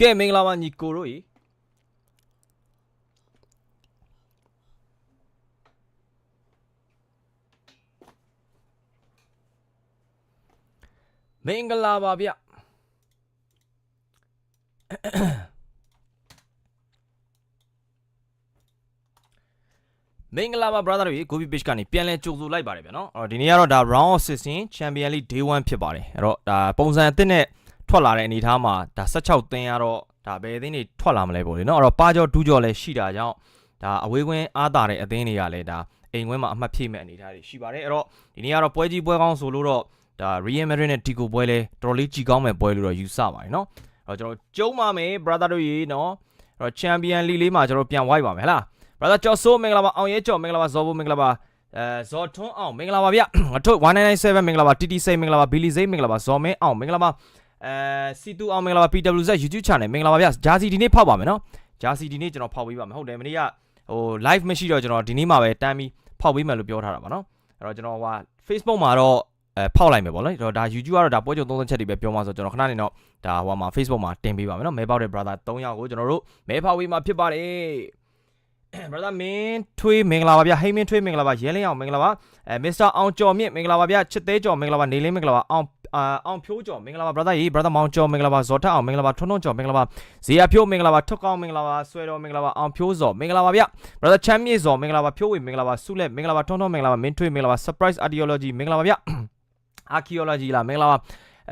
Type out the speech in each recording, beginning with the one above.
ကဲမင်္ဂလာပါညီကိုတို့ရေမင်္ဂလာပါဗျမင်္ဂလာပါ brother တွေ Gobi Page ကနေပြန်လဲကြိုဆိုလိုက်ပါတယ်ဗျာနော်အဲ့တော့ဒီနေ့ကတော့ဒါ round of 16 Champion League Day 1ဖြစ်ပါတယ်အဲ့တော့ဒါပုံစံအသစ်နဲ့ ထွက်လာတဲ့အနေအထားမှာဒါ16သင်းကတော့ဒါဘယ်အသင်းတွေထွက်လာမလဲပေါ့လေနော်အဲ့တော့ပါကြောဒူးကြောလည်းရှိတာကြောင့်ဒါအဝေးကွင်းအားတာတဲ့အသင်းတွေကလည်းဒါအိမ်ကွင်းမှာအမှတ်ဖြည့်မဲ့အနေအထားတွေရှိပါတယ်အဲ့တော့ဒီနေ့ကတော့ပွဲကြီးပွဲကောင်းဆိုလို့တော့ဒါ Real Madrid နဲ့ Tico ပွဲလဲတော်တော်လေးကြီးကောင်းမဲ့ပွဲလို့တော့ယူဆပါတယ်နော်အဲ့တော့ကျွန်တော်ကျုံးပါမယ် brother တို့ရေနော်အဲ့တော့ Champion League လေးမှာကျွန်တော်ပြန်ဝိုက်ပါမယ်ဟလား brother ကျော်စိုးမင်္ဂလာပါအောင်ရဲကျော်မင်္ဂလာပါဇော်ဘူမင်္ဂလာပါအဲဇော်ထွန်းအောင်မင်္ဂလာပါဗျငါတို့1997မင်္ဂလာပါ TT စိန်မင်္ဂလာပါဘီလီစိန်မင်္ဂလာပါဇော်မင်းအောင်မင်္ဂလာပါ အဲစီတူအောင်မင်္ဂလာပါ PWZ YouTube channel မင်္ဂလာပါဗျဂျာစီဒီနေ့ဖောက်ပါမယ်နော်ဂျာစီဒီနေ့ကျွန်တော်ဖောက်ပေးပါမယ်ဟုတ်တယ်မနေ့ကဟို live မရှိတော့ကျွန်တော်ဒီနေ့မှပဲတမ်းပြီးဖောက်ပေးမယ်လို့ပြောထားတာပါနော်အဲ့တော့ကျွန်တော်ဟို Facebook မှာတော့အဲဖောက်လိုက်မယ်ပေါ့နော်ဒါ YouTube ကတော့ဒါပွဲကြုံ30ချက်တွေပဲပြောမှာဆိုကျွန်တော်ခဏနေတော့ဒါဟိုမှာ Facebook မှာတင်ပေးပါမယ်နော်မဲပေါက်တဲ့ brother 3ယောက်ကိုကျွန်တော်တို့မဲဖောက်ပေးမှာဖြစ်ပါတယ် brother မင်းထွေးမင်္ဂလာပါဗျဟိမင်းထွေးမင်္ဂလာပါရဲလင်းအောင်မင်္ဂလာပါအဲ Mr. အောင်ကျော်မြင့်မင်္ဂလာပါဗျချစ်သေးကျော်မင်္ဂလာပါနေလင်းမင်္ဂလာပါအောင်အာအောင်ဖြိုးကျော်မင်္ဂလာပါ brother ရေ brother မောင်ကျော်မင်္ဂလာပါဇော်ထအောင်မင်္ဂလာပါထွန်းထွန်းကျော်မင်္ဂလာပါဇေယျဖြိုးမင်္ဂလာပါထွတ်ကောင်းမင်္ဂလာပါဆွဲတော်မင်္ဂလာပါအောင်ဖြိုးဇော်မင်္ဂလာပါဗျ brother ချမ်းမြေဇော်မင်္ဂလာပါဖြိုးဝေမင်္ဂလာပါဆုလက်မင်္ဂလာပါထွန်းထွန်းမင်္ဂလာပါမင်းထွေးမင်္ဂလာပါ surprise ideology မင်္ဂလာပါဗျ archaeology လားမင်္ဂလာပါ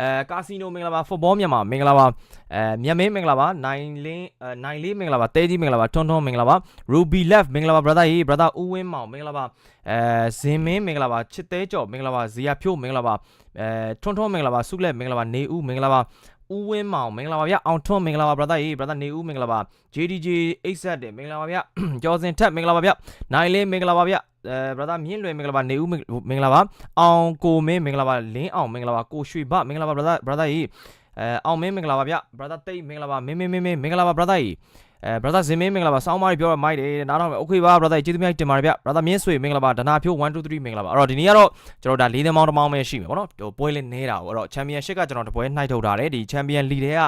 အဲကာစီနိုမင်္ဂလာပါဖုတ်ဘောမြန်မာမင်္ဂလာပါအဲမြန်မင်းမင်္ဂလာပါနိုင်လင်းအဲနိုင်လေးမင်္ဂလာပါတဲကြီးမင်္ဂလာပါထွန်းထွန်းမင်္ဂလာပါ Ruby Left မင်္ဂလာပါ brother ကြီး brother ဦးဝင်းမောင်မင်္ဂလာပါအဲဇင်မင်းမင်္ဂလာပါချစ်သေးကျော်မင်္ဂလာပါဇီယာဖြိုးမင်္ဂလာပါအဲထွန်းထွန်းမင်္ဂလာပါဆုလက်မင်္ဂလာပါနေဦးမင်္ဂလာပါဦးဝင်းမောင်မင်္ဂလာပါဗျအောင်ထွန်းမင်္ဂလာပါ brother ကြီး brother နေဦးမင်္ဂလာပါ JDJ 87တယ်မင်္ဂလာပါဗျကျော်စင်ထက်မင်္ဂလာပါဗျနိုင်လေးမင်္ဂလာပါဗျ အဲ brother မြင့်လွယ်မင်္ဂလာပါနေဦးမင်္ဂလာပါအောင်ကိုမင်းမင်္ဂလာပါလင်းအောင်မင်္ဂလာပါကိုရွှေဘမင်္ဂလာပါ brother brother ကြီးအဲအောင်မင်းမင်္ဂလာပါဗျ brother တိတ်မင်္ဂလာပါမင်းမင်းမင်းမင်္ဂလာပါ brother ကြီး အဲ brother ဇင်မင်းမင်္ဂလာပါစောင်းမတွေပြောရမိုက်တယ်နားတော့မယ် okay ပါ brother ကျေးဇူးများတင်ပါတယ်ဗျ brother မြင့်ဆွေမင်္ဂလာပါဒနာဖြိုး1 2 3မင်္ဂလာပါအဲ့တော့ဒီနေ့ကတော့ကျွန်တော်ဒါ၄သင်းမောင်းတစ်မောင်းပဲရှိမယ်ပေါ့နော်ဟိုပွဲလေးနေတာကိုအဲ့တော့ championship ကကျွန်တော်တပွဲနှိုက်ထုတ်ထားတယ်ဒီ champion league တွေက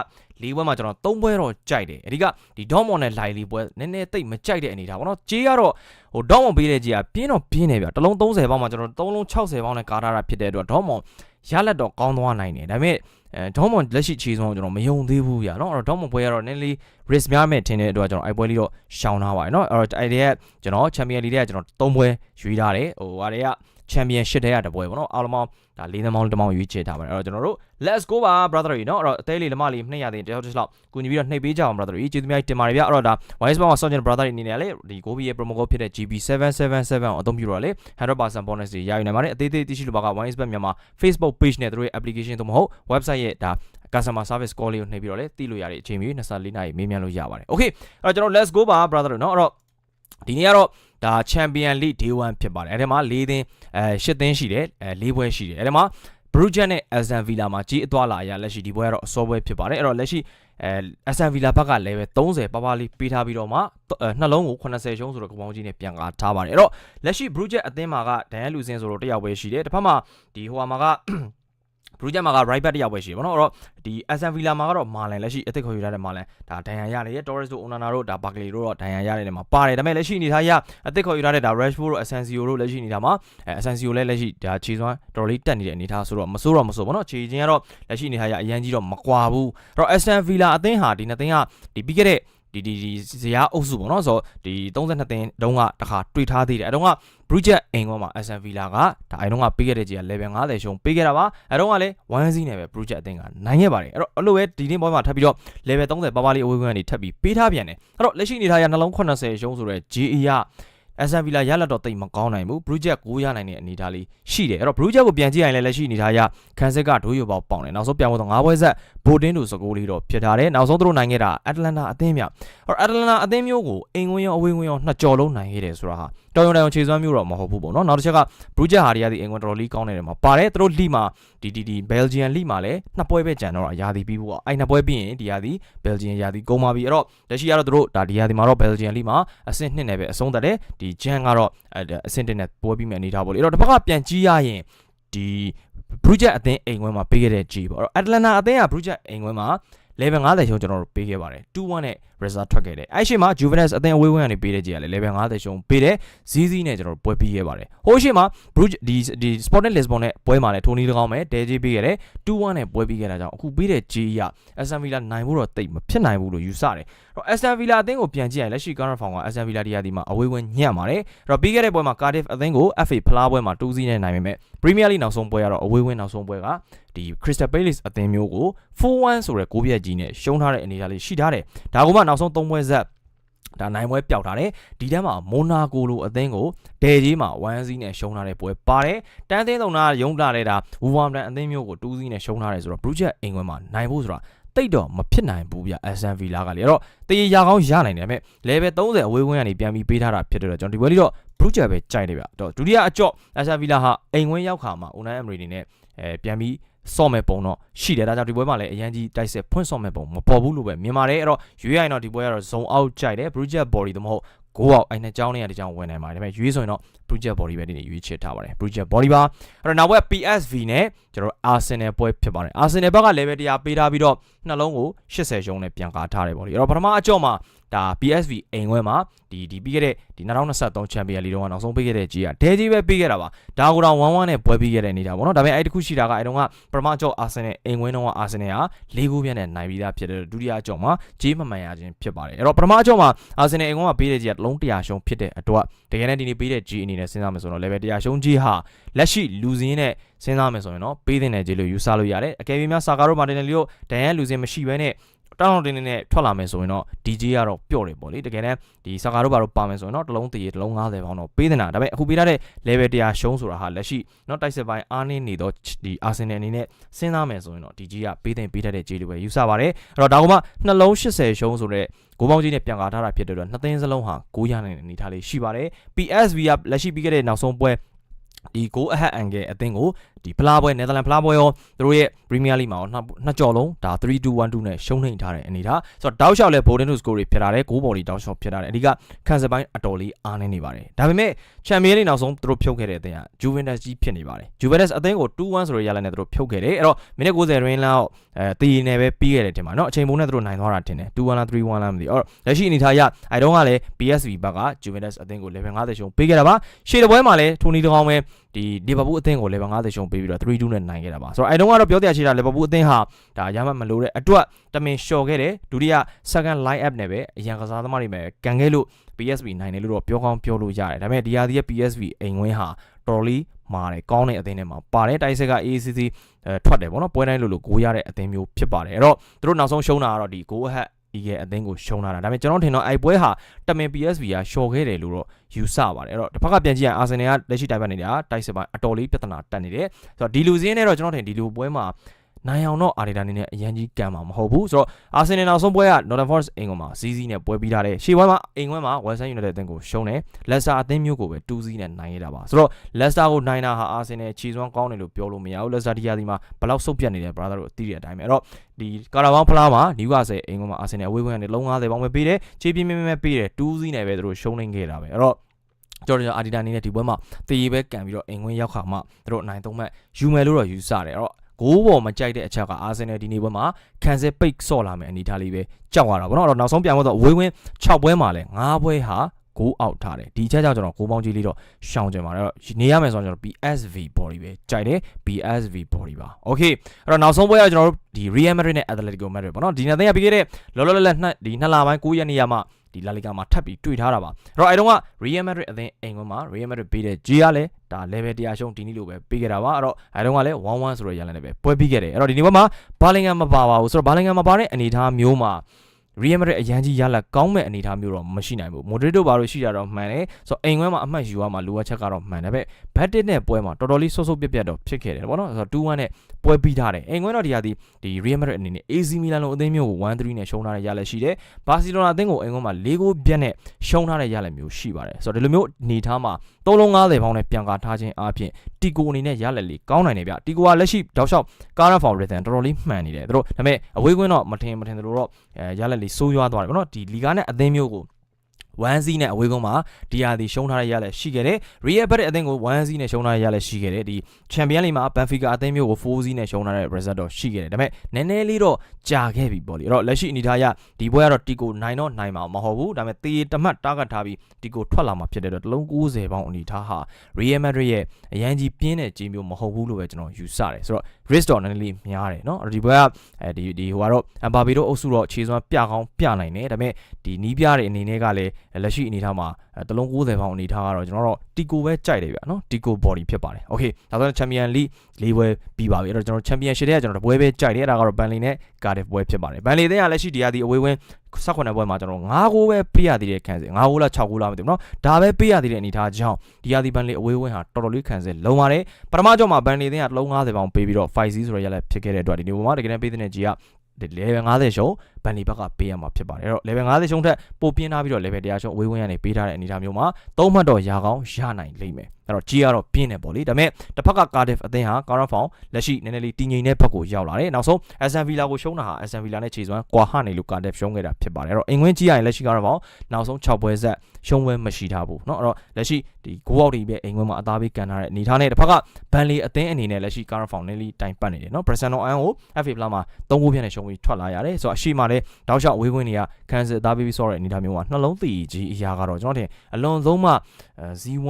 လေးပွဲမှာကျွန်တော်၃ပွဲတော့ကြိုက်တယ်အဓိကဒီ Dortmund နဲ့ Lille ပွဲနည်းနည်းတိတ်မကြိုက်တဲ့အနေထားပေါ့နော်ကြေးကတော့ဟို Dortmund ပေးတဲ့ကြေးကပြင်းတော့ပြင်းနေဗျတစ်လုံး30ပေါင်းမှာကျွန်တော်၃လုံး60ပေါင်းနဲ့ကားထားတာဖြစ်တဲ့အတွက် Dortmund ရလက်တော့ကောင်းသွားနိုင်တယ်ဒါပေမဲ့အဲ Dortmund လက်ရှိခြေဆုံးကိုကျွန်တော်မယုံသေးဘူးဗျာနော်အဲ့တော့ Dortmund ပွဲကတော့နည်းနည်းလေး risk များမယ်ထင်တဲ့အတွက်ကျွန်တော်အဲ့ပွဲလေးတော့ရှောင်ထားပါတယ်နော်အဲ့တော့အဲ့ဒီကကျွန်တော် Champion League တွေကကျွန်တော်၃ပွဲရွေးထားတယ်ဟိုဟာတွေက Champion ရှစ်တဲ့ရတပွဲပေါ့နော်အားလုံးပေါင်းဒါ၄သမောင်းတစ်မောင်းရွေးချယ်ထားပါတယ်အဲ့တော့ကျွန်တော်တို့ let's go ပါ brother တွေနော်အဲ့တော့အသေးလေးလက်မလေးနှိပ်ရသေးတယ်တယောက်တစ်လောက်ကူညီပြီးတော့နှိပ်ပေးကြအောင် brother တွေကျေးဇူးများတင်ပါတယ်ဗျအဲ့တော့ဒါ wise bound ဆော့ချင် brother တွေအနေနဲ့လေဒီ Gobi ရဲ့ promo code ဖြစ်တဲ့ GB777 ကိုအသုံးပြုတော့လေ100% bonus တွေရယူနိုင်ပါတယ်အသေးသေးသိရှိလို့ပါက wise bound မြန်မာ Facebook page နဲ့တို့ရဲ့ application တို့မဟုတ် website ရဲ့ဒါ customer service call လေးကိုနှိပ်ပြီးတော့လေသိလို့ရတဲ့အချိန်မျိုး24နာရီမေးမြန်းလို့ရပါတယ် okay အဲ့တော့ကျွန်တော် let's go ပါ brother တွေနော်အဲ့တော့ ဒီနေ့ကတော့ဒါ Champion League Day 1ဖြစ်ပါတယ်အဲ့ဒီမှာ၄သင်းအဲ၈သင်းရှိတယ်အဲ၄ပွဲရှိတယ်အဲ့ဒီမှာ Bruges နဲ့ Aston Villa မှာကြီးအသွားလာအရလက်ရှိဒီပွဲကတော့အစောပွဲဖြစ်ပါတယ်အဲ့တော့လက်ရှိအဲ Aston Villa ဘက်ကလည်းပဲ30ပါပါလေးပေးထားပြီးတော့မှနှလုံးကို80ရှုံးဆိုတော့ကပောင်းကြီးနဲ့ပြန်ကားထားပါတယ်အဲ့တော့လက်ရှိ Bruges အသင်းမှာကဒန်ယယ်လူစင်ဆိုတော့တယောက်ပဲရှိတယ်တစ်ဖက်မှာဒီဟိုမှာက ဘရူဂျက်မှာက right back တယောက်ပဲရှိတယ်ဗောနော်အဲ့တော့ဒီ Aston Villa မှာကတော့မာလန်လက်ရှိအသစ်ခေါ်ယူထားတဲ့မာလန်ဒါဒန်ရန်ရတယ် Torres တို့ Onana တို့ဒါ Barkley တို့တော့ဒန်ရန်ရတဲ့နေမှာပါတယ်ဒါပေမဲ့လက်ရှိအနေထားရအသစ်ခေါ်ယူထားတဲ့ဒါ Rashford တို့ Asensio တို့လက်ရှိအနေထားမှာအဲ Asensio လည်းလက်ရှိဒါခြေစွမ်းတော်တော်လေးတက်နေတဲ့အနေထားဆိုတော့မစိုးတော့မစိုးဗောနော်ခြေချင်းကတော့လက်ရှိအနေထားရအရန်ကြီးတော့မကွာဘူးအဲ့တော့ Aston Villa အသင်းဟာဒီနှစ်သင်းကဒီပြီးခဲ့တဲ့ ဒီဒီဒီဇရာအုပ်စုပေါ့နော်ဆိုတော့ဒီ32သင်းတုန်းကတခါတွေ့ထားသေးတယ်အဲတုန်းက Bruges အိမ်ကောမှာ Aston Villa ကဒါအဲတုန်းကပေးခဲ့တဲ့ကြီးက level 50ရှုံးပေးခဲ့တာပါအဲတုန်းကလည်း1စီးနဲ့ပဲ Bruges အသင်းကနိုင်ခဲ့ပါတယ်အဲ့တော့အဲ့လိုပဲဒီနေ့ပွဲမှာထပ်ပြီးတော့ level 30ပါပါလေးအဝေးကွင်းကနေထပ်ပြီးပေးထားပြန်တယ်အဲ့တော့လက်ရှိအနေထားရနှလုံး80ရှုံးဆိုတော့ GE ရ Aston Villa ရလက်တော့တိတ်မကောင်းနိုင်ဘူး Bruges 9ရနိုင်တဲ့အနေအထားလေးရှိတယ်အဲ့တော့ Bruges ကိုပြန်ကြည့်ရင်လည်းလက်ရှိအနေထားရခန်းဆက်ကဒိုးရပေါပေါင်တယ်နောက်ဆုံးပြန်ဖို့တော့9ပွဲဆက်ဘိုတင်းတို့စကိုးလေးတော့ဖြစ်ထားတယ်နောက်ဆုံးသူတို့နိုင်ခဲ့တာ Atlanta အသင်းမြအဲ့တော့ Atlanta အသင်းမျိုးကိုအင်ဝင်ရောအဝေးဝင်ရောနှစ်ကြော်လုံးနိုင်ခဲ့တယ်ဆိုတာဟာတော်ရုံတန်ရုံခြေစွမ်းမျိုးတော့မဟုတ်ဘူးပေါ့နော်နောက်တစ်ချက်က Bruges ဟာတွေကဒီအင်ဝင်တော်တော်လေးကောင်းနေတယ်မှာပါတယ်သူတို့လိမှာဒီဒီဒီ Belgian လိမှာလည်းနှစ်ပွဲပဲကြံတော့ရာသီပြီးဖို့အဲ့နှစ်ပွဲပြီးရင်ဒီရာသီ Belgian ရာသီကုန်ပါပြီအဲ့တော့လက်ရှိကတော့သူတို့ဒါဒီရာသီမှာတော့ Belgian လိမှာအဆင့်2နဲ့ပဲအဆုံးသတ်တယ်ဒီ Jan ကတော့အဆင့်1နဲ့ပွဲပြီးမယ်အနေထားပေါ့လေအဲ့တော့တစ်ဖက်ကပြန်ကြည့်ရရင်ဒီ Bruges အသင်းအိမ်ခွဲမှာပေးခဲ့တဲ့ G ပေါ့အဲ့တော့ Atlanta အသင်းက Bruges အိမ်ခွဲမှာ level 50ရှုံးကျွန်တော်တို့ပေးခဲ့ပါတယ်2-1နဲ့ result ထွက်ခဲ့တယ်အဲ့ရှိမှာ Juventus အသင်းအဝေးဝင်းကနေပေးတဲ့ကြီးကလည်း level 50ရှုံးပေးတယ်ဇီးဇီးနဲ့ကျွန်တော်တို့ပွဲပြီးခဲ့ပါတယ်ဟိုရှိမှာ Bruges ဒီဒီ Sporting Lisbon နဲ့ပွဲမှာလည်းထိုးနီးတကောင်းပဲတဲကြီးပေးခဲ့တယ်2-1နဲ့ပွဲပြီးခဲ့တာကြောင့်အခုပေးတဲ့ကြီးက Aston Villa နိုင်ဖို့တော့တိတ်မဖြစ်နိုင်ဘူးလို့ယူဆတယ်အဲ့တော့ Aston Villa အသင်းကိုပြန်ကြည့်ရင်လက်ရှိ current form က Aston Villa ဒီယာဒီမှာအဝေးဝင်းညံ့ပါတယ်အဲ့တော့ပြီးခဲ့တဲ့ပွဲမှာ Cardiff အသင်းကို FA ဖလားပွဲမှာ2-0နဲ့နိုင်ပေမဲ့ Premier League နောက်ဆုံးပွဲကတော့အဝေးဝင်းနောက်ဆုံးပွဲက ဒီ Crystal Palace အသင်းမျိုးကို4-1ဆိုတဲ့ကိုးပြက်ကြီးနဲ့ရှုံးထားတဲ့အနေအထားလေးရှိထားတယ်ဒါကမှနောက်ဆုံး3ပွဲဆက်ဒါနိုင်ပွဲပျောက်ထားတယ်ဒီတန်းမှာမိုနာကိုလိုအသင်းကိုဒယ်ကြီးမှာ1-0နဲ့ရှုံးထားတဲ့ပွဲပါတယ်တန်းသင်းသုံးတာရုံးလာတဲ့ဒါဝူဝမ်တန်အသင်းမျိုးကို2-0နဲ့ရှုံးထားတယ်ဆိုတော့ Bruges အိမ်ခွဲမှာနိုင်ဖို့ဆိုတာတိတ်တော့မဖြစ်နိုင်ဘူးဗျ Aston Villa ကလေအဲ့တော့တရေရကောင်းရနိုင်တယ်မဲ့ level 30အဝေးဝန်းကနေပြန်ပြီးပေးထားတာဖြစ်တဲ့တော့ကျွန်တော်ဒီပွဲလေးတော့ Bruges ပဲကြိုက်တယ်ဗျတော့ဒုတိယအကြော့ Aston Villa ဟာအိမ်ဝင်းရောက်ခါမှာ Unai Emery နေနဲ့အဲပြန်ပြီး ဆော့မဲ့ပုံတော့ရှိတယ်ဒါကြောင့်ဒီပွဲမှာလည်းအရန်ကြီးတိုက်ဆက်ဖွင့်ဆော့မဲ့ပုံမပေါ်ဘူးလို့ပဲမြင်ပါတယ်အဲ့တော့ရွေးရရင်တော့ဒီပွဲကတော့ zone out ကြိုက်တယ် Bruges body တမဟုတ် go out အဲ့နဲ့ကြောင်းနေရတဲ့ကြောင်းဝင်နိုင်ပါတယ်ဒါပေမဲ့ရွေးဆိုရင်တော့ Bruges body ပဲဒီနေ့ရွေးချယ်ထားပါတယ် Bruges body ပါအဲ့တော့နောက်ဘက် PSV နဲ့ ကျွန်တော် Arsenal ပွဲဖြစ်ပါတယ် Arsenal ဘက်က level 100ပေးထားပြီးတော့နှလုံးကို80ရှုံးနဲ့ပြန်ကားထားတယ်ပေါ့လေအဲ့တော့ပထမအကြော့မှာဒါ PSV အိမ်ဝဲမှာဒီဒီပြီးခဲ့တဲ့ဒီ2023 Champions League တော့နောက်ဆုံးပေးခဲ့တဲ့ကြီးကဒဲကြီးပဲပေးခဲ့တာပါဒါကိုတော့1-1နဲ့ပွဲပြီးခဲ့တဲ့နေတာပေါ့နော်ဒါပေမဲ့အဲ့ဒီခုရှိတာကအဲ့တုန်းကပထမအကြော့ Arsenal အိမ်ဝဲတော့ Arsenal က၄ဂိုးပြတ်နဲ့နိုင်ပြီးသားဖြစ်တဲ့ဒုတိယအကြော့မှာဂျေးမမှန်ရခြင်းဖြစ်ပါတယ်အဲ့တော့ပထမအကြော့မှာ Arsenal အိမ်ဝဲမှာပေးတဲ့ကြီးကလုံး100ရှုံးဖြစ်တဲ့အတွက်တကယ်နဲ့ဒီနေ့ပေးတဲ့ကြီးအနေနဲ့စဉ်းစားမယ်ဆိုတော့ level 100ရှုံးကြီးဟာလက်ရှိလူစင်းနဲ့စဉ်းစားမယ်ဆိုရင်တော့ပေးတဲ့နယ်ကြီးလို့ယူဆလို့ရတယ်အကယ်၍များစာကာရိုမာတင်နယ်လီတို့ဒန်ရန်လူစင်းမရှိဘဲနဲ့တောင်းတောင်းတင်းတင်းနဲ့ထွက်လာမယ်ဆိုရင်တော့ DJ ကတော့ပျော့တယ်ပေါ့လေတကယ်တမ်းဒီစကားတို့ဘာလို့ပါမယ်ဆိုရင်တော့တစ်လုံးတရေတစ်လုံး90ပေါင်းတော့ပေးနေတာဒါပေမဲ့အခုပေးထားတဲ့ level 100ရှုံးဆိုတာဟာလက်ရှိเนาะတိုက်စစ်ပိုင်းအားနည်းနေတော့ဒီ Arsenal အနေနဲ့စဉ်းစားမယ်ဆိုရင်တော့ DJ ကပေးတဲ့ပေးထားတဲ့ J တွေပဲယူဆပါတယ်အဲ့တော့ဒါကမှနှလုံး80ရှုံးဆိုတဲ့ကိုပေါင်းကြီးနဲ့ပြန်ကားထားတာဖြစ်တဲ့အတွက်နှစ်သိန်းစလုံးဟာ9ရနိုင်တဲ့အနေထားလေးရှိပါတယ် PSV ကလက်ရှိပြီးခဲ့တဲ့နောက်ဆုံးပွဲဒီ goal ahead angle အသင်းကို ဒီဖလားပွဲနယ်သာလန်ဖလားပွဲရောသူတို့ရဲ့ Premier League မှာရောနှစ်ကြော်လုံးဒါ3-2-1-2နဲ့ရှုံးနေထားတဲ့အနေထားဆိုတော့တောက်လျှောက်လဲ Bolden to score တွေဖြစ်လာတယ်6ဘော်ဒီတောက်လျှောက်ဖြစ်လာတယ်အဓိကခံစစ်ပိုင်းအတော်လေးအားနေနေပါတယ်ဒါပေမဲ့ Champions League နောက်ဆုံးသူတို့ဖြုတ်ခဲ့တဲ့အသင်းက Juventus ကြီးဖြစ်နေပါတယ် Juventus အသင်းကို2-1ဆိုတဲ့ရလနဲ့သူတို့ဖြုတ်ခဲ့တယ်အဲ့တော့မိနစ်90ရင်းလောက်အဲတီးနေပဲပြီးခဲ့တယ်ထင်ပါเนาะအချိန်ပုံနဲ့သူတို့နိုင်သွားတာထင်တယ်2-1လား3-1လားမသိဘူးအဲ့တော့လက်ရှိအနေထားရအဲတုန်းကလည်း PSV ဘက်က Juventus အသင်းကို level 50ရှုံးပေးခဲ့တာပါရှေ့တစ်ပွဲမှာလည်းထိုနီတကောင်းပဲ ဒီလီဗာပူးအသင်းကို level 50ရှုံးပေးပြီးတော့3-2နဲ့နိုင်ခဲ့တာပါဆိုတော့အဲတုန်းကတော့ပြောတရားချေတာလီဗာပူးအသင်းဟာဒါရမှမလို့တဲ့အတွက်တမင်လျှော်ခဲ့တယ်ဒုတိယ second line up နဲ့ပဲအရန်ကစားသမားတွေပဲကန်ခဲ့လို့ PSV နိုင်တယ်လို့တော့ပြောကောင်းပြောလို့ရတယ်ဒါပေမဲ့ဒီဟာဒီရဲ့ PSV အိမ်ဝင်းဟာတော်တော်လေးမာတယ်ကောင်းတဲ့အသင်းထဲမှာပါတယ်တိုက်ဆက်က ACC အဲထွက်တယ်ဗောနော်ပွဲတိုင်းလို့လို့ဂိုးရတဲ့အသင်းမျိုးဖြစ်ပါတယ်အဲ့တော့သူတို့နောက်ဆုံးရှုံးတာကတော့ဒီ goal ahead ဒီရဲ့အသင်းကိုရှုံးလာတာဒါပေမဲ့ကျွန်တော်ထင်တော့အိုက်ပွဲဟာတမင် PSV ကရှော်ခဲ့တယ်လို့တော့ယူဆပါတယ်အဲ့တော့တစ်ဖက်ကပြန်ကြည့်ရင်အာဆင်နယ်ကလက်ရှိတိုက်ပတ်နေတာတိုက်စစ်ပိုင်းအတော်လေးပြဿနာတက်နေတယ်ဆိုတော့ဒီလူစင်းနဲ့တော့ကျွန်တော်ထင်ဒီလူပွဲမှာ နိုင်အောင်တော့အာရီတာနေနဲ့အရန်ကြီးကံမှာမဟုတ်ဘူးဆိုတော့အာဆင်နယ်နောက်ဆုံးပွဲက Northern Forest အင်ကွန်မှာစီးစီးနဲ့ပွဲပြီးထားတယ်ရှေ့ပွဲမှာအင်ကွန်မှာ West Ham United အသင်းကိုရှုံးတယ်လက်စတာအသင်းမျိုးကိုပဲ2စီးနဲ့နိုင်ရတာပါဆိုတော့လက်စတာကိုနိုင်တာဟာအာဆင်နယ်ခြေစွမ်းကောင်းတယ်လို့ပြောလို့မရဘူးလက်စတာဒီယာဒီမှာဘယ်လောက်ဆုတ်ပြတ်နေတယ် brother တို့အသိတဲ့အတိုင်းပဲအဲ့တော့ဒီကာရာဘောင်းဖလားမှာနယူကာဆယ်အင်ကွန်မှာအာဆင်နယ်အဝေးဝင်ကနေလုံး90ပေါင်းပဲပေးတယ်ခြေပြင်းပြင်းပြင်းပေးတယ်2စီးနဲ့ပဲသူတို့ရှုံးနေခဲ့တာပဲအဲ့တော့ကျော်ကျော်အာဒီတာအနေနဲ့ဒီပွဲမှာတည်ရပဲကန်ပြီးတော့အင်ကွင်းရောက်ခါမှသူတို့အနိုင်သုံးမှတ်ယူမယ်လို့တော့ယူဆတယ်အဲ့တော့ ဂိုးပေါ်မကြိုက်တဲ့အချက်ကအာဆင်နယ်ဒီနေ့ပွဲမှာခံစစ်ပိတ်ဆော့လာမယ်အနေထားလေးပဲကြောက်ရတာဗောနော်အဲ့တော့နောက်ဆုံးပြန်တော့အဝေးဝင်း6ပွဲမှာလဲ9ပွဲဟာဂိုးအောက်ထားတယ်ဒီချက်ကြောင့်ကျွန်တော်ဂိုးပေါင်းကြီးလေးတော့ရှောင်ကြပါတော့နေရမယ်ဆိုတော့ကျွန်တော် PSV body ပဲကြိုက်တယ် PSV body ပါ okay အဲ့တော့နောက်ဆုံးပွဲကကျွန်တော်တို့ဒီ Real Madrid နဲ့ Atletico Madrid ပေါ့နော်ဒီနေ့သိရပြီးခဲ့တဲ့လောလောလတ်လတ်နှစ်ဒီနှစ်လပိုင်း9ရက်နေ့ရမှ ဒီလာလီဂါမှာထပ်ပြီးတွေ့ထားတာပါအဲ့တော့အဲတုန်းက Real Madrid အသင်းအိမ်ကွန်းမှာ Real Madrid ပေးတဲ့ G ကလည်းဒါ level 100ရှုံးဒီနေ့လိုပဲပေးခဲ့တာပါအဲ့တော့အဲတုန်းကလည်း1-1ဆိုတော့ရလနဲ့ပဲပွဲပြီးခဲ့တယ်အဲ့တော့ဒီနေ့ဘက်မှာဘာလင်ဂမ်မပါပါဘူးဆိုတော့ဘာလင်ဂမ်မပါတဲ့အနေအထားမျိုးမှာ Real Madrid အရန်ကြီးရလက်ကောင်းမဲ့အနေအထားမျိုးတော့မရှိနိုင်ဘူး Madrid တို့ဘာလို့ရှိကြတော့မှန်တယ်ဆိုတော့အိမ်ခွဲမှာအမှတ်ယူရမှာလိုအပ်ချက်ကတော့မှန်တယ်ပဲဘတ်တစ်နဲ့ပွဲမှာတော်တော်လေးဆုပ်ဆုပ်ပြက်ပြက်တော့ဖြစ်ခဲ့တယ်ပေါ့နော်ဆိုတော့2-1နဲ့ပွဲပြီးထားတယ်အိမ်ခွဲတော့ဒီဟာဒီဒီ Real Madrid အနေနဲ့ AC Milan လိုအသင်းမျိုးကို1-3နဲ့ရှုံးထားတဲ့ရလက်ရှိတယ်ဘာစီလိုနာအသင်းကိုအိမ်ခွဲမှာ၄ဂိုးပြက်နဲ့ရှုံးထားတဲ့ရလက်မျိုးရှိပါတယ်ဆိုတော့ဒီလိုမျိုးအနေထားမှာ3လုံး90ပေါင်းနဲ့ပြန်ကားထားခြင်းအပြင် တီကိုအနေနဲ့ရလက်လေးကောင်းနိုင်တယ်ဗျတီကိုကလက်ရှိတောက်လျှောက် current form rhythm တော်တော်လေးမှန်နေတယ်သူတို့ဒါပေမဲ့အဝေးကွင်းတော့မထင်မထင်သူတို့တော့အဲရလက်လေးစိုးရွားသွားတယ်ပေါ့နော်ဒီလီဂါနဲ့အသင်းမျိုးကို 1-0နဲ့အဝေးကုန်းမှာဒီယာဒီရှုံးထားတဲ့ရလက်ရှိခဲ့တယ် Real Betis အသင်းကို1-0နဲ့ရှုံးထားတဲ့ရလက်ရှိခဲ့တယ်ဒီ Champions League မှာ Benfica အသင်းမျိုးကို4-0နဲ့ရှုံးထားတဲ့ result တော့ရှိခဲ့တယ်ဒါပေမဲ့နည်းနည်းလေးတော့ကြာခဲ့ပြီပေါ့လေအဲ့တော့လက်ရှိအနေထားအရဒီပွဲကတော့ Tico နိုင်တော့နိုင်မှာမဟုတ်ဘူးဒါပေမဲ့တေးတမတ်တားကတ်ထားပြီး Tico ထွက်လာမှာဖြစ်တဲ့အတွက်တလုံး90ပေါင်းအနေထားဟာ Real Madrid ရဲ့အရန်ကြီးပြင်းတဲ့ကြီးမျိုးမဟုတ်ဘူးလို့ပဲကျွန်တော်ယူဆတယ်ဆိုတော့ risk တော့နည်းနည်းလေးများတယ်เนาะဒီဘက်ကအဲဒီဒီဟိုကတော့ Mbappe တို့အုပ်စုတော့ခြေစွမ်းပြကောင်းပြနိုင်တယ်ဒါပေမဲ့ဒီနီးပြတဲ့အနေနဲ့ကလည်း လက်ရှိအနေထားမှာတလုံး90ပေါင်းအနေထားကတော့ကျွန်တော်တို့ Tico ပဲကြိုက်တယ်ဗျာเนาะ Tico body ဖြစ်ပါတယ် okay ဒါဆိုတော့ Champion League ၄ပွဲပြီးပါပြီအဲ့တော့ကျွန်တော် Championship တွေကကျွန်တော်တပွဲပဲကြိုက်တယ်အဲ့ဒါကတော့ Burnley နဲ့ Cardiff ပွဲဖြစ်ပါတယ် Burnley တဲ့ကလက်ရှိဒီဟာဒီအဝေးဝင်18ပွဲမှာကျွန်တော်9ဂိုးပဲပေးရသေးတယ်ခံစစ်9ဂိုးလား6ဂိုးလားမသိဘူးเนาะဒါပဲပေးရသေးတဲ့အနေထားကြောင့်ဒီဟာဒီ Burnley အဝေးဝင်ဟာတော်တော်လေးခံစစ်လုံးပါတယ်ပထမကြောင့်မှာ Burnley တဲ့ကလုံး90ပေါင်ပေးပြီးတော့ 5C ဆိုရရလက်ဖြစ်ခဲ့တဲ့အတွက်ဒီနေ့မှာတကယ်တမ်းပေးတဲ့ကြီးက level 50ရှုံး ဘန်လီဘက်ကပေးရမှာဖြစ်ပါတယ်အဲ့တော့ level 50ရှုံးထက်ပိုပြင်းထားပြီးတော့ level 100ရှုံးအဝေးဝင်ကနေပေးထားတဲ့အနေအထားမျိုးမှာသုံးမှတ်တော့ရာကောင်းရနိုင်လိမ့်မယ်အဲ့တော့ကြီးကတော့ပြင်းတယ်ပေါ့လေဒါပေမဲ့တစ်ဖက်က Cardiff အသင်းဟာ Cardiff ဖောင်လက်ရှိနည်းနည်းလေးတည်ငြိမ်တဲ့ဘက်ကိုရောက်လာတယ်နောက်ဆုံး Aston Villa ကိုရှုံးတာဟာ Aston Villa နဲ့ခြေစွမ်းကွာဟနေလို့ Cardiff ရှုံးခဲ့တာဖြစ်ပါတယ်အဲ့တော့အင်ကွင်းကြီးရရင်လက်ရှိ Cardiff ဖောင်နောက်ဆုံး6ပွဲဆက်ရှုံးပွဲမရှိထားဘူးเนาะအဲ့တော့လက်ရှိဒီကိုအောက်တွေပဲအင်ကွင်းမှာအသားပေးကန်ထားတဲ့အနေထားနဲ့တစ်ဖက်ကဘန်လီအသင်းအနေနဲ့လက်ရှိ Cardiff ဖောင်နည်းလေးတိုင်ပတ်နေတယ်เนาะ Bresano Iron ကို FA Plus မှာ3ဂိုးပြနဲ့ရှုံးပြီးထွက်လာရတယ်ဆိုတော့အရှိမှလ ည်းတောက်လျှောက်အဝေးကွင်းတွေကခန်းစစ်အသားပေးပြီးဆော့တဲ့အနေထားမျိုးမှာနှလုံးသီကြီးအရာကတော့ကျွန်တော်ထင်အလွန်ဆုံးမှ Z1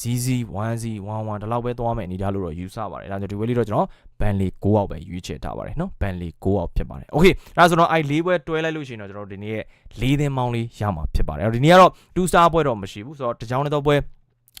ZZ 1Z 11ဒီလောက်ပဲသွားမယ်အနေထားလို့တော့ယူဆပါတယ်ဒါကြောင့်ဒီဝေးလေးတော့ကျွန်တော်ဘန်လီ6အောက်ပဲရွေးချယ်ထားပါတယ်နော်ဘန်လီ6အောက်ဖြစ်ပါတယ်โอเคဒါဆိုတော့အဲ၄ပွဲတွဲလိုက်လို့ရှိရင်တော့ကျွန်တော်ဒီနေ့ရဲ့၄သင်းမောင်းလေးရမှာဖြစ်ပါတယ်အဲ့တော့ဒီနေ့ကတော့2 star ပွဲတော့မရှိဘူးဆိုတော့တကြောင်တဲ့ပွဲ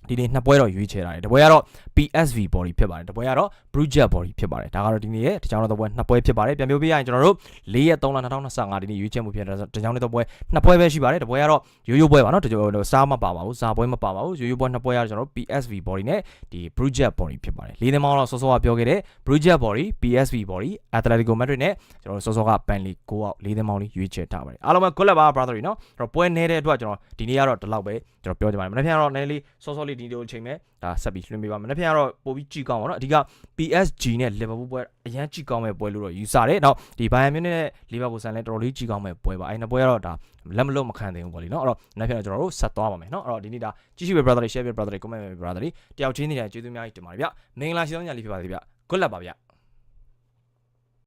ဒီနေ့နှစ်ပွဲတော့ရွေးချယ်ထားတယ်တပွဲကတော့ PSV body ဖြစ်ပါတယ်တပွဲကတော့ Bruges body ဖြစ်ပါတယ်ဒါကတော့ဒီနေ့ရဲ့တကြောင်တဲ့ပွဲနှစ်ပွဲဖြစ်ပါတယ်ပြန်ပြောပြရရင်ကျွန်တော်တို့၄ရက်3လ2025ဒီနေ့ရွေးချယ်မှုဖြစ်တဲ့တကြောင်တဲ့ပွဲနှစ်ပွဲပဲရှိပါတယ်တပွဲကတော့ရိုးရိုးပွဲပါနော်တကြောင်စားမပါပါဘူးစားပွဲမပါပါဘူးရိုးရိုးပွဲနှစ်ပွဲကတော့ကျွန်တော်တို့ PSV body နဲ့ဒီ Bruges body ဖြစ်ပါတယ်လေးသင်းမောင်းတော့စောစောကပြောခဲ့တဲ့ Bruges body PSV body Atletico Madrid နဲ့ကျွန်တော်တို့စောစောက Burnley 6အောက်လေးသင်းမောင်းလေးရွေးချယ်ထားပါတယ်အားလုံးပဲ good luck ပါ brother နော်အဲ့တော့ပွဲနေတဲ့အတွက်ကျွန်တော်ဒီနေ့ကတော့ဒီလောက်ပဲကျွန်တော်ပြောချင်ပါတယ်မနေ့ပြန်တော့နည်းနည်းလေးစောစောလေးဒီလိုချိန်မဲ့ဒါဆက်ပြီးလွှင့်ပေးပါမယ်နေ့ပြန်ကတော့ပို့ပြီးကြည့်ကောင်းပါတော့အဓိက PSG နဲ့ Liverpool ပွဲအရန်ကြည့်ကောင်းမဲ့ပွဲလို့တော့ယူဆတယ်နောက်ဒီ Bayern Munich နဲ့ Liverpool ဆန်လည်းတော်တော်လေးကြည့်ကောင်းမဲ့ပွဲပါအဲ့နှစ်ပွဲကတော့ဒါလက်မလို့မခံသေးဘူးပေါ့လीနော်အဲ့တော့နေ့ပြန်တော့ကျွန်တော်တို့ဆက်သွားပါမယ်နော်အဲ့တော့ဒီနေ့ဒါကြည့်ရှိပဲ brother တွေ share ပဲ brother တွေ comment ပဲ brother တွေတယောက်ချင်းနေတယ်ကျေးဇူးအများကြီးတင်ပါတယ်ဗျမင်္ဂလာရှိသောညလေးဖြစ်ပါစေဗျ good luck ပါဗျ